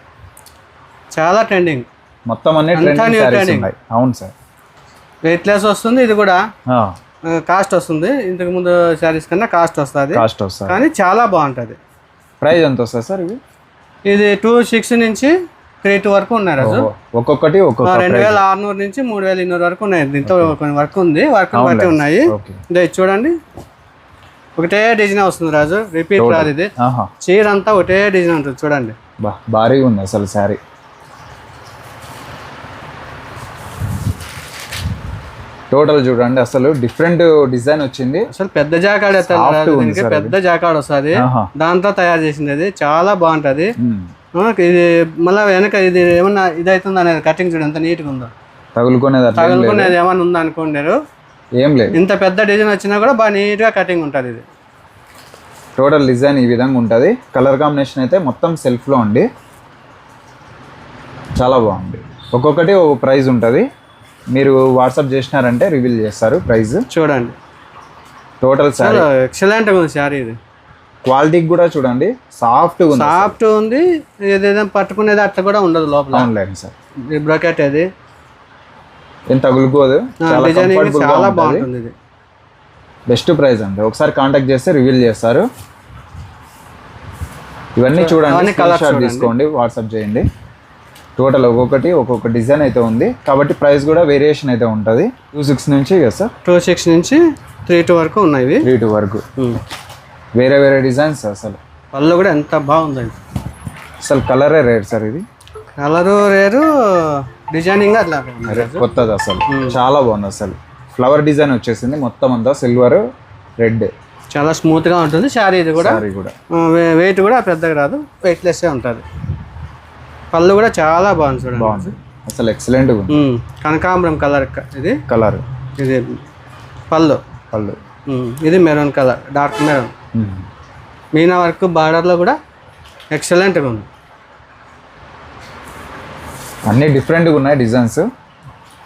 S2: చాలా ట్రెండింగ్.
S1: మొత్తం అన్ని ట్రెండింగ్ అవును సార్.
S2: వెయిట్లెస్ వస్తుంది ఇది కూడా. కాస్ట్ వస్తుంది. ఇంతకు ముందు శారీస్ కన్నా కాస్ట్ వస్తుంది.
S1: కాస్ట్ వస్తుంది.
S2: కానీ చాలా బాగుంటుంది.
S1: ప్రైస్ ఎంత వస్తుంది సార్ ఇవి
S2: ఇది టూ సిక్స్ నుంచి త్రీ టూ వరకు ఉన్నాయి రాజు.
S1: ఒక్కొక్కటి ఒక్కొక్క
S2: రెండు వేల ఆరునూరు నుంచి మూడు వేల ఇన్నూరు వరకు ఉన్నాయి. దీంతో కొన్ని వర్క్ ఉంది. వర్క్ బట్టి ఉన్నాయి. ఇదే చూడండి. ఒకటే డిజైన్ వస్తుంది రాజు. రిపీట్ రాదు ఇది. చీర అంతా ఒకటే డిజైన్ ఉంటుంది. చూడండి.
S1: భారీగా ఉంది అసలు శారీ. టోటల్ చూడండి అసలు డిఫరెంట్ డిజైన్ వచ్చింది.
S2: అసలు పెద్ద జాకాడ్ పెద్ద జాకాడ్ వస్తుంది. దాంతో తయారు చేసింది అది. చాలా బాగుంటది. ఇది మళ్ళీ వెనక ఇది ఏమన్నా ఇది అవుతుంది అనేది కటింగ్ చూడండి ఎంత నీట్గా ఉందో.
S1: తగులుకునేది.
S2: తగులుకునేది ఏమన్నా ఉందా అనుకోండారు.
S1: ఏం లేదు.
S2: ఇంత పెద్ద డిజైన్ వచ్చినా కూడా బాగా నీట్గా కటింగ్ ఉంటుంది ఇది.
S1: టోటల్ డిజైన్ ఈ విధంగా ఉంటుంది. కలర్ కాంబినేషన్ అయితే మొత్తం సెల్ఫ్లో ఉంది. చాలా బాగుంది. ఒక్కొక్కటి ఒక ప్రైస్ ఉంటుంది. మీరు వాట్సాప్ చేసినారంటే రివీల్ చేస్తారు ప్రైస్
S2: చూడండి.
S1: టోటల్ శారీ.
S2: చాలా ఎక్సలెంట్గా ఉంది శారీ ఇది.
S1: క్వాలిటీకి కూడా చూడండి సాఫ్ట్గా ఉంది
S2: సాఫ్ట్ ఉంది ఏదైనా పట్టుకునేది అట్లా కూడా ఉండదు లోపల.
S1: Online sir.
S2: బ్రాకెట్ అది
S1: ఏం తగులుకోదు చాలా.
S2: బాగుంటుంది ఇది.
S1: బెస్ట్ ప్రైస్ అండి. ఒకసారి కాంటాక్ట్ చేస్తే రివీల్ చేస్తారు. ఇవన్నీ చూడండి షాట్
S2: చూడండి.
S1: తీసుకోండి వాట్సాప్ చేయండి. టోటల్ ఒక్కొక్కటి ఒక్కొక్క డిజైన్ అయితే ఉంది. కాబట్టి ప్రైస్ కూడా వేరియేషన్ అయితే ఉంటుంది. టూ సిక్స్ నుంచి కదా సార్
S2: టూ సిక్స్ నుంచి త్రీ టూ వరకు ఉన్నాయి
S1: త్రీ టూ వరకు. వేరే వేరే డిజైన్స్ అసలు.
S2: పళ్ళు కూడా ఎంత బాగుందండి.
S1: అసలు కలరే రేర్ సార్ ఇది.
S2: కలరు రేరు డిజైనింగ్ అట్లా.
S1: కొత్తది అసలు. చాలా బాగుంది అసలు. ఫ్లవర్ డిజైన్ వచ్చేసింది. మొత్తం అంతా సిల్వర్ రెడ్.
S2: చాలా స్మూత్గా ఉంటుంది. శారీ ఇది కూడా. వెయిట్ కూడా. పెద్దగా రాదు. వెయిట్లెస్గా ఉంటుంది. పళ్ళు కూడా చాలా బాగుంది చూడండి.
S1: బాగుంది. అసలు
S2: ఉమ్, కనకాంబరం కలర్ ఇది.
S1: కలర్.
S2: ఇది పళ్ళు.
S1: పళ్ళు.
S2: ఇది maroon colour dark maroon. Meena work బార్డర్లో కూడా ఎక్సలెంట్గా ఉంది.
S1: అన్ని డిఫరెంట్గా ఉన్నాయి designs.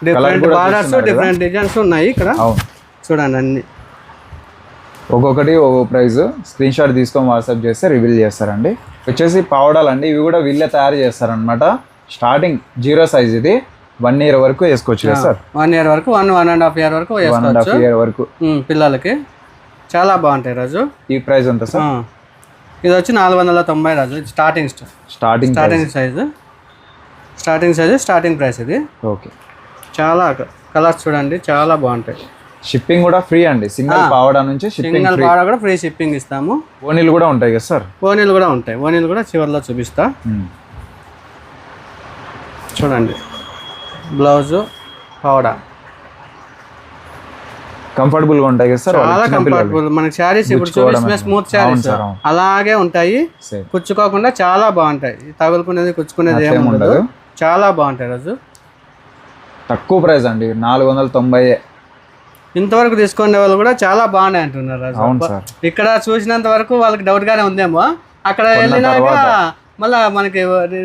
S2: Different borders different designs ఉన్నాయి ఇక్కడ. చూడండి అన్ని.
S1: ఒక్కొక్కటి ఒక్కొక్క ప్రైస్. స్క్రీన్ షాట్ తీసుకొని వాట్సాప్ చేస్తే రివీల్ చేస్తారండి. వచ్చేసి పావడాలు అండి ఇవి కూడా వీళ్ళే తయారు చేస్తారనమాట స్టార్టింగ్ జీరో సైజ్ ఇది. వన్ ఇయర్ వరకు వేసుకోవచ్చు సార్?
S2: వన్ ఇయర్ వరకు one one and half year వరకు
S1: వన్ అండ్ హాఫ్ ఇయర్ వరకు.
S2: పిల్లలకి. చాలా బాగుంటాయి రాజు.
S1: ఈ ప్రైస్ ఎంత సార్.
S2: ఇది వచ్చి నాలుగు వందల తొంభై రాజు. స్టార్టింగ్ స్ట-
S1: starting
S2: starting size. Starting size starting price ఇది.
S1: ఓకే.
S2: చాలా కలర్స్ చూడండి చాలా బాగుంటాయి.
S1: షిప్పింగ్ కూడా ఫ్రీ అండి. సింగిల్ పావడా నుంచి
S2: సింగల్ పాడ కూడా ఫ్రీ షిప్పింగ్ ఇస్తాము.
S1: ఓనీలు కూడా ఉంటాయి కదా సార్?
S2: ఓనీలు కూడా ఉంటాయి. ఓనీలు కూడా చివరిలో చూపిస్తా. చూడండి. బ్లౌజు పౌడా
S1: కంఫర్టబుల్గా ఉంటాయి కదా సార్?
S2: చాలా కంఫర్టబుల్ మనకి శారీస్ ఇప్పుడు చూపిస్తున్న స్మూత్ శారీస్. అలాగే ఉంటాయి. కుచ్చుకోకుండా చాలా బాగుంటాయి. తగులుకునేది కుచ్చుకునేది ఏమి ఉండదు. చాలా బాగుంటాయి రోజు.
S1: తక్కువ ప్రైస్ అండి. నాలుగు వందల తొంభై
S2: ఇంతవరకు తీసుకునే వాళ్ళు కూడా చాలా బాగున్నాయి అంటున్నారు ఇక్కడ చూసినంత వరకు వాళ్ళకి డౌట్ గానే ఉందేమో. అక్కడ వెళ్ళినాక మళ్ళా మనకి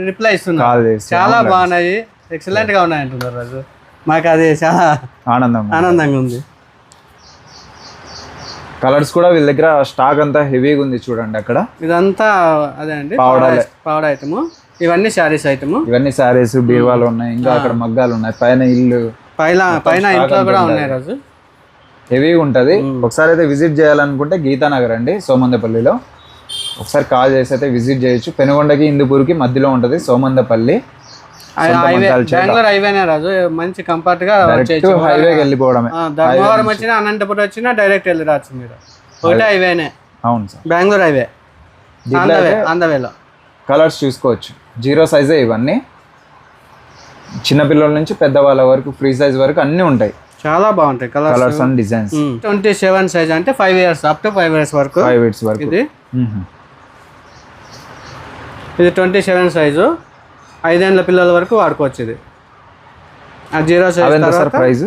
S2: రిప్లై ఇస్తున్నారు. చాలా బాగున్నాయి. ఎక్సలెంట్గా ఉన్నాయి అంటున్నారు రాజు. మాకు అది చాలా
S1: ఆనందంగా
S2: ఆనందంగా ఉంది.
S1: కలర్స్ కూడా వీళ్ళ దగ్గర స్టాక్ అంతా హెవీగా ఉంది చూడండి అక్కడ.
S2: ఇదంతా అదే అండి
S1: పావడాలే.
S2: పౌడ ఐటమ్ ఇవన్నీ శారీస్ ఐటమ్
S1: ఇవన్నీ శారీస్ బీరువాలు ఉన్నాయి ఇంకా అక్కడ మగ్గాలు ఉన్నాయి. పైన ఇల్లు.
S2: పైన పైన ఇంట్లో కూడా ఉన్నాయి రాజు.
S1: హెవీగా ఉంటుంది. ఒకసారి అయితే విజిట్ చేయాలనుకుంటే గీతానగర్ అండి సోమందపల్లిలో. ఒకసారి కాల్ చేసి అయితే విజిట్ చేయొచ్చు. పెనుగొండకి ఇందుపూర్కి మధ్యలో ఉంటుంది సోమందపల్లి.
S2: బెంగళూరు హైవేనే రాజు. మంచి కంఫర్ట్గా
S1: హైవేకి వెళ్ళిపోవడమే.
S2: ధర్మవరం వచ్చినా అనంతపురం వచ్చినా డైరెక్ట్ వెళ్ళి రావచ్చు మీరు. ఒకటే హైవేనే.
S1: అవును సార్.
S2: బెంగళూరు హైవే. ఆంధ్రవేలో.
S1: కలర్స్ చూసుకోవచ్చు. జీరో సైజే ఇవన్నీ. చిన్నపిల్లల నుంచి పెద్దవాళ్ళ వరకు ఫ్రీ సైజ్ వరకు అన్నీ ఉంటాయి.
S2: చాలా బాగుంటాయి colours
S1: colours and designs
S2: twenty seven size అంటే five years up to five years వరకు.
S1: ఫైవ్ ఇయర్స్ వరకు.
S2: ఇది. ఇది ట్వంటీ సెవెన్ సైజు ఐదేళ్ళ పిల్లల వరకు వాడుకోవచ్చు ఇది ఆ జీరో సైజ్
S1: అదెంత సార్ ప్రైస్?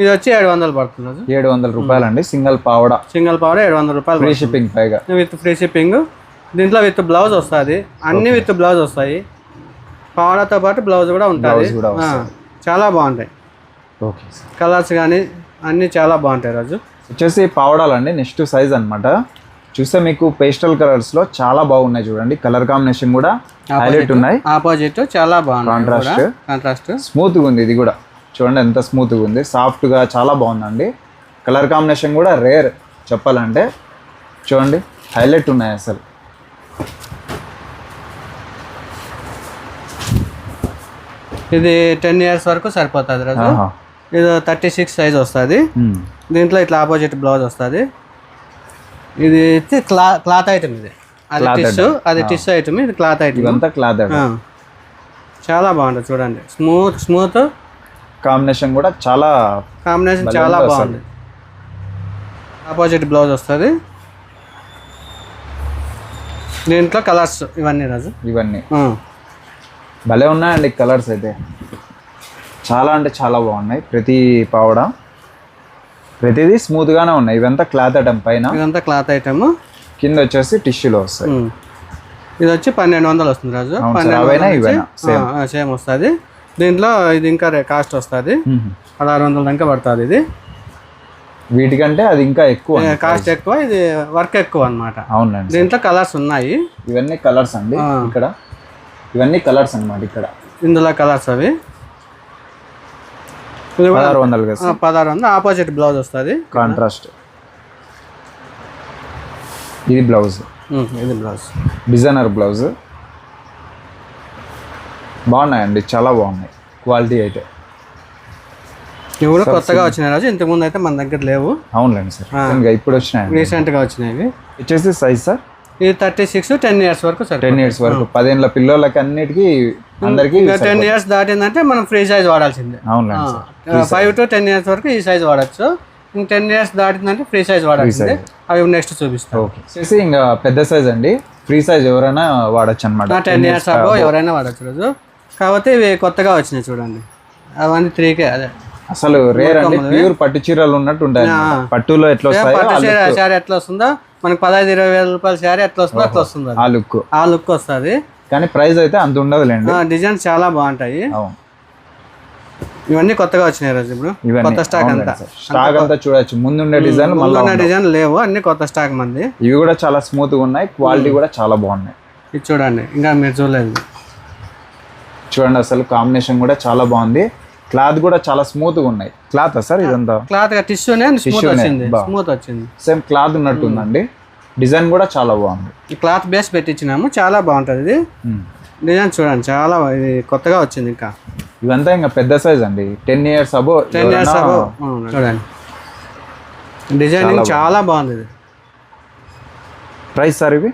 S2: ఇది వచ్చి ఏడు వందలు పడుతుంది.
S1: ఏడు వందల రూపాయలు అండి సింగిల్ పావడా.
S2: సింగిల్ పవర్ ఏడు వందల రూపాయలు
S1: ఫ్రీ షిప్పింగ్ పైగా.
S2: With free shipping. దీంట్లో విత్ బ్లౌజ్ వస్తుంది. అన్ని విత్ బ్లౌజ్ వస్తాయి. పవడతో పాటు బ్లౌజ్ కూడా ఉంటుంది. చాలా బాగుంటాయి.
S1: ఓకే
S2: కలర్స్ కానీ అన్నీ చాలా బాగుంటాయి రాజు.
S1: వచ్చేసి పావడాలండి. నెక్స్ట్ సైజ్ అన్నమాట. చూస్తే మీకు పేస్టల్ కలర్స్లో చాలా బాగున్నాయి చూడండి. కలర్ కాంబినేషన్ కూడా హైలైట్ ఉన్నాయి.
S2: ఆపోజిట్ చాలా బాగుంది. కాంట్రాస్ట్
S1: స్మూత్గా ఉంది ఇది కూడా. చూడండి ఎంత స్మూత్గా ఉంది. సాఫ్ట్గా చాలా బాగుందండి. కలర్ కాంబినేషన్ కూడా రేర్ చెప్పాలంటే. చూడండి హైలైట్ ఉన్నాయి అసలు.
S2: ఇది టెన్ ఇయర్స్ వరకు సరిపోతుంది రాజు. ఇది థర్టీ సిక్స్ సైజ్ వస్తుంది. దీంట్లో ఇట్లా ఆపోజిట్ బ్లౌజ్ వస్తుంది. ఇది వచ్చి క్లా క్లాత్ ఐటమ్ ఇది. అది టిష్యూ అది టిష్యూ ఐటమ్ ఇది క్లాత్ ఐటమ్.
S1: ఇదంతా క్లాత్
S2: చాలా బాగుంటుంది చూడండి. Smooth smooth.
S1: కాంబినేషన్ కూడా చాలా
S2: కాంబినేషన్ చాలా బాగుంది. ఆపోజిట్ బ్లౌజ్ వస్తుంది. దీంట్లో కలర్స్ ఇవన్నీ రాజు.
S1: ఇవన్నీ. భలే ఉన్నాయండి కలర్స్ అయితే. చాలా అంటే చాలా బాగున్నాయి. ప్రతి పావడ ప్రతిదీ స్మూత్ గానే ఉన్నాయి. ఇవంతా క్లాత్ ఐటమ్ పైన.
S2: ఇదంతా క్లాత్ ఐటమ్
S1: కింద వచ్చేసి టిష్యూలో వస్తాయి.
S2: ఇది వచ్చి పన్నెండు వందలు వస్తుంది రాజు. పన్నెండు సేమ్. వస్తుంది. దీంట్లో ఇది ఇంకా కాస్ట్ వస్తుంది. పదహారు వందల దాకా పడుతుంది ఇది.
S1: వీటికంటే అది ఇంకా ఎక్కువ.
S2: కాస్ట్ ఎక్కువ ఇది వర్క్ ఎక్కువ అన్నమాట.
S1: అవునండి
S2: దీంట్లో కలర్స్ ఉన్నాయి.
S1: ఇవన్నీ కలర్స్ అండి. ఇక్కడ. ఇవన్నీ కలర్స్ అన్నమాట ఇక్కడ.
S2: ఇందులో కలర్స్ అవి.
S1: పదహారు వందలు
S2: పదహారు వందలు. ఆపోజిట్ బ్లౌజ్ వస్తుంది.
S1: కాంట్రాస్ట్. ఇది బ్లౌజ్.
S2: ఇది బ్లౌజ్.
S1: Designer blouse. బాగున్నాయండి చాలా బాగున్నాయి. క్వాలిటీ అయితే.
S2: ఇవి కూడా కొత్తగా వచ్చినాయి రాజు ఇంతకుముందు అయితే మన దగ్గర లేవు.
S1: అవునులేండి సార్. ఇప్పుడు వచ్చినాయండి.
S2: రీసెంట్గా వచ్చినాయి ఇవి.
S1: వచ్చేసి సైజ్ సార్
S2: ఇది థర్టీ సిక్స్ టెన్ ఇయర్స్ వరకు సరే
S1: టెన్ ఇయర్స్ వరకు. పదేళ్ళ పిల్లలకి అన్నిటికీ అందరికి
S2: టెన్ ఇయర్స్ దాటిందంటే మనం ఫ్రీ సైజ్ వాడాల్సిందే.
S1: Sir.
S2: Five to ten years వరకు ఈ సైజ్ వాడచ్చు. ఇంక టెన్ ఇయర్స్ దాటిందంటే ఫ్రీ సైజ్ వాడాల్సిందే. అవి నెక్స్ట్ చూపిస్తాం.
S1: ఓకే. వచ్చేసి ఇంకా పెద్ద సైజ్ అండి. ఫ్రీ సైజ్ ఎవరైనా వాడచ్చు అనమాట
S2: టెన్ ఇయర్స్ అబో ఎవరైనా వాడచ్చు రోజు. కాకపోతే ఇవి కొత్తగా వచ్చినాయి చూడండి. అవన్నీ త్రీకే అదే.
S1: అసలు రేర్ అండి. ప్యూర్ పట్టు చీరలు ఉన్నట్టు ఉంటాయి. పట్టులో ఎట్లా
S2: శారీ ఎట్లా వస్తుందో? మనకి పదహైదు ఇరవై వేల రూపాయల శారీ ఎట్లా వస్తుందో అట్లా వస్తుంది.
S1: ఆ లుక్
S2: ఆ లుక్ వస్తుంది.
S1: కానీ ప్రైస్ అయితే అంత ఉండదులేండి.
S2: డిజైన్స్ చాలా బాగుంటాయి. ఇవన్నీ కొత్తగా వచ్చినాయి రోజు ఇప్పుడు. కొత్త స్టాక్ అంతా.
S1: స్టాక్ అంతా చూడొచ్చు. ముందుండే డిజైన్ మళ్ళీ
S2: ఉన్న డిజైన్ లేవు. అన్ని కొత్త స్టాక్ మంది.
S1: ఇవి కూడా చాలా స్మూత్గా ఉన్నాయి. క్వాలిటీ కూడా చాలా బాగున్నాయి.
S2: ఇది చూడండి. ఇంకా మీరు చూడలేదు.
S1: చూడండి అసలు కాంబినేషన్ కూడా చాలా బాగుంది. క్లాత్ కూడా చాలా స్మూత్గా ఉన్నాయి. క్లాత్ సార్ ఇదంతా?
S2: క్లాత్ టిష్యూనే స్మూత్ వచ్చింది. స్మూత్ వచ్చింది.
S1: సేమ్ క్లాత్ ఉన్నట్టు ఉందండి డిజైన్ కూడా చాలా బాగుంది.
S2: క్లాత్ బేస్ పెట్టించినాము. చాలా బాగుంటుంది ఇది. డిజైన్ చూడండి. చాలా ఇది కొత్తగా వచ్చింది ఇంకా.
S1: ఇవంతా ఇంకా పెద్ద సైజ్ అండి. Ten years above
S2: ten years చూడండి. డిజైనింగ్ చాలా బాగుంది. ఇది.
S1: ప్రైస్ సార్ ఇవి?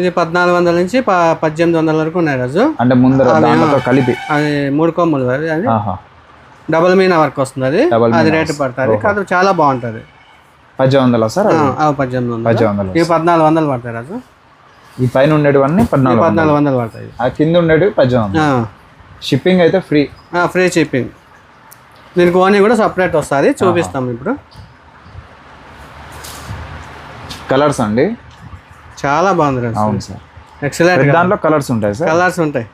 S2: ఇది పద్నాలుగు వందల నుంచి పద్దెనిమిది వందల వరకు ఉన్నాయి రాజు.
S1: అంటే ముందర కలిపి.
S2: అది మూడు కొమ్ములు అది డబుల్ మీనా వర్క్ వస్తుంది అది అది రేటు పడుతుంది. కాదు చాలా బాగుంటుంది.
S1: పద్దెనిమిది వందలా సార్
S2: పద్దెనిమిది వందలు.
S1: పద్దెనిమిది వందలు.
S2: ఇవి పద్నాలుగు వందలు పడతాయి రాజు.
S1: ఈ పైన ఉండేటివన్నీ పద్నాలుగు
S2: పద్నాలుగు వందలు పడతాయి.
S1: ఆ కింద ఉండేటివి పద్దెనిమిది షిప్పింగ్ అయితే ఫ్రీ
S2: ఫ్రీ షిప్పింగ్ దీనికి ఓనీ కూడా సపరేట్ వస్తుంది. చూపిస్తాం ఇప్పుడు.
S1: కలర్స్ అండి?
S2: చాలా బాగుంది
S1: అవును సార్.
S2: ఎక్సలెంట్
S1: దాంట్లో కలర్స్ ఉంటాయి సార్.
S2: కలర్స్ ఉంటాయి.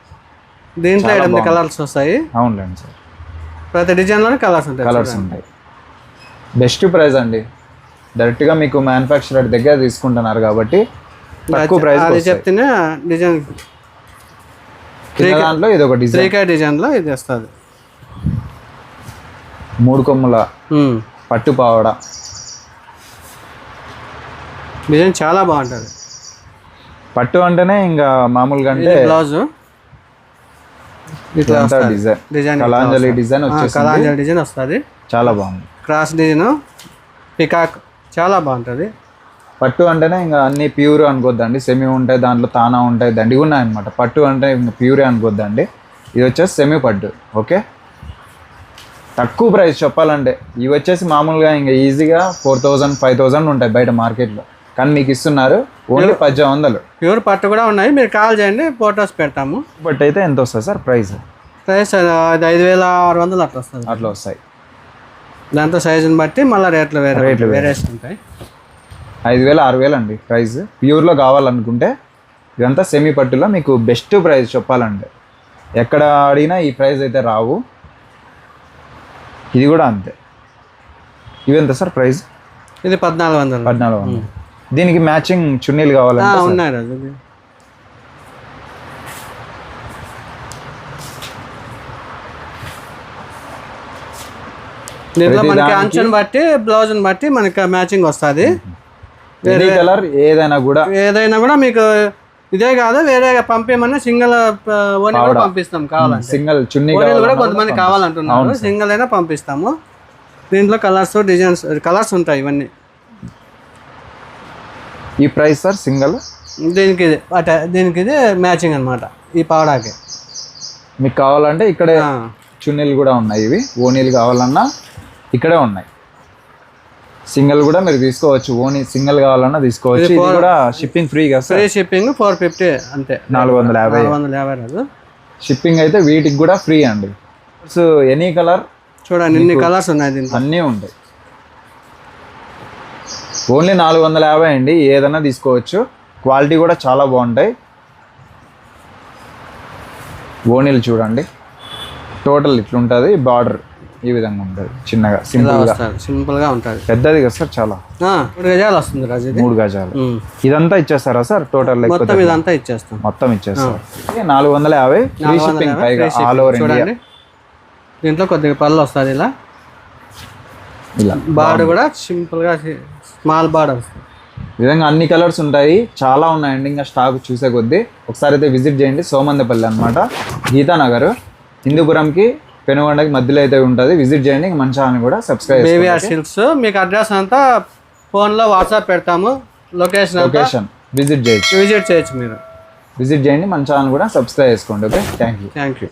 S2: దీంట్లో ఎనిమిది కలర్స్ వస్తాయి.
S1: అవునులేండి సార్.
S2: ప్రతి డిజైన్లోనే కలర్స్ ఉంటాయి
S1: కలర్స్ ఉంటాయి. బెస్ట్ ప్రైస్ అండి. డైరెక్ట్గా మీకు మ్యానుఫ్యాక్చరర్ దగ్గర తీసుకుంటున్నారు కాబట్టి తక్కువ ప్రైస్
S2: అది చెప్తేనే డిజైన్
S1: దాంట్లో ఇది ఒక డిజైన్.
S2: డిజైన్లో ఇది వస్తుంది.
S1: మూడు కొమ్ముల పట్టు పావడ.
S2: డిజైన్ చాలా బాగుంటుంది.
S1: పట్టు అంటేనే ఇంకా మామూలుగా అంటే
S2: బ్లౌజ్. ఇట్లా
S1: design.
S2: Design
S1: Kalanjali design
S2: design వస్తుంది.
S1: చాలా బాగుంది.
S2: క్రాస్ డిజైన్ పికాక్ చాలా బాగుంటుంది.
S1: పట్టు అంటేనే ఇంకా అన్ని ప్యూర్ అనుకోద్దండి. సెమీ ఉంటాయి దాంట్లో తానా ఉంటాయి దండిగా ఉన్నాయి అనమాట పట్టు అంటే ఇంకా ప్యూరే అనుకోద్దండి. ఇది వచ్చేసి సెమీ పట్టు ఓకే? తక్కువ ప్రైస్ చెప్పాలంటే ఇవి వచ్చేసి మామూలుగా ఇంకా ఈజీగా ఫోర్ థౌజండ్ ఫైవ్ థౌజండ్ ఉంటాయి బయట మార్కెట్లో. కానీ మీకు ఇస్తున్నారు. ఓన్లీ పద్దెనిమిది వందలు.
S2: ప్యూర్ పట్టు కూడా ఉన్నాయి. మీరు కాల్ చేయండి ఫొటోస్ పెడతాము.
S1: బట్ అయితే ఎంత వస్తుంది సార్ ప్రైస్?
S2: ప్రైస్ అది ఐదు వేల ఆరు వందలు అట్లా వస్తుంది.
S1: అట్లా వస్తాయి.
S2: దాంతో సైజుని బట్టి మళ్ళీ రేట్లు వేరే
S1: రేట్లు వేరే.
S2: ఉంటాయి.
S1: ఐదు వేలు ఆరు వేలు అండి ప్రైస్. ప్యూర్లో కావాలనుకుంటే ఇదంతా సెమీ పట్టులో మీకు బెస్ట్ ప్రైస్ చెప్పాలంటే ఎక్కడ అడిగినా ఈ ప్రైస్ అయితే రావు. ఇది కూడా అంతే. ఇవి ఎంత సార్ ప్రైస్?
S2: ఇది పద్నాలుగు వందలు.
S1: పద్నాలుగు వందలు. దీనికి మ్యాచింగ్ చున్నీలు కావాలంటే
S2: ఉన్నాయి రాజు. దీంట్లో మనకి అంచుని బట్టి బ్లౌజ్ని బట్టి మనకి మ్యాచింగ్ వస్తుంది.
S1: కలర్ ఏదైనా కూడా.
S2: ఏదైనా కూడా మీకు ఇదే కాదు వేరే పంపించమన్నా సింగిల్ ఓనీ కూడా పంపిస్తాం కావాలంటే.
S1: సింగిల్ చున్నీ
S2: కూడా కొంతమంది కావాలంటున్నారు. సింగిల్ అయినా పంపిస్తాము. దీంట్లో కలర్స్ డిజైన్స్ కలర్స్ ఉంటాయి ఇవన్నీ.
S1: ఈ ప్రైస్ సార్ సింగిల్?
S2: దీనికి ఇది అట దీనికి ఇది మ్యాచింగ్ అన్నమాట ఈ పావడాకి.
S1: మీకు కావాలంటే ఇక్కడే. చున్నీలు కూడా ఉన్నాయి ఇవి. ఓనీలు కావాలన్నా ఇక్కడే ఉన్నాయి. సింగిల్ కూడా మీరు తీసుకోవచ్చు. ఓనీ సింగిల్ కావాలన్నా తీసుకోవచ్చు. ఇది కూడా షిప్పింగ్ ఫ్రీ కదా sir?
S2: Free shipping four fifty అంతే.
S1: నాలుగు వందల యాభై.
S2: వందల యాభై రాదు.
S1: షిప్పింగ్ అయితే వీటికి కూడా ఫ్రీ అండి. సో ఎనీ కలర్
S2: చూడండి ఇన్ని కలర్స్ ఉన్నాయి దీంట్లో.
S1: అన్నీ ఉంటాయి. ఓన్లీ నాలుగు వందల యాభై అండి. ఏదైనా తీసుకోవచ్చు. క్వాలిటీ కూడా చాలా బాగుంటాయి. ఓనీలు చూడండి. టోటల్ ఇట్లుంటుంది. బార్డర్ ఈ విధంగా ఉంటుంది. చిన్నగా సింపుల్గా.
S2: వస్తారు? సింపుల్గా ఉంటుంది.
S1: పెద్దది కదా సార్ చాలా.
S2: మూడు గజాలు వస్తుంది రాజు
S1: మూడు గజాలు. ఇదంతా ఇచ్చేస్తారా సార్? టోటల్
S2: మొత్తం ఇదంతా ఇచ్చేస్తాం.
S1: మొత్తం ఇచ్చేస్తారు ఇది నాలుగు వందల యాభై. షిప్పింగ్ పైగా ఆల్ ఓవర్. ఇండియా
S2: దీంట్లో కొద్దిగా పళ్ళు వస్తుంది ఇలా.
S1: ఇలా.
S2: బార్డర్ కూడా సింపుల్గా స్మాల్ బార్డర్ వస్తుంది
S1: ఈ విధంగా అన్ని కలర్స్ ఉంటాయి. చాలా ఉన్నాయండి ఇంకా స్టాక్ చూసే కొద్దీ. ఒకసారి అయితే విజిట్ చేయండి. సోమందపల్లి అనమాట గీతానగర్. హిందూపురంకి పెనుగొండకి మధ్యలో అయితే ఉంటుంది. విజిట్ చేయండి. ఇంకా మన ఛానల్ కూడా సబ్స్క్రైబ్
S2: బేబీఆర్ సిల్క్స్. మీకు అడ్రస్ అంతా ఫోన్లో వాట్సాప్ పెడతాము. లొకేషన్ అంతా
S1: లొకేషన్ విజిట్ చేయొచ్చు.
S2: విజిట్ చేయొచ్చు మీరు.
S1: విజిట్ చేయండి. మన ఛానల్ కూడా సబ్స్క్రైబ్ చేసుకోండి. Okay thank you
S2: thank you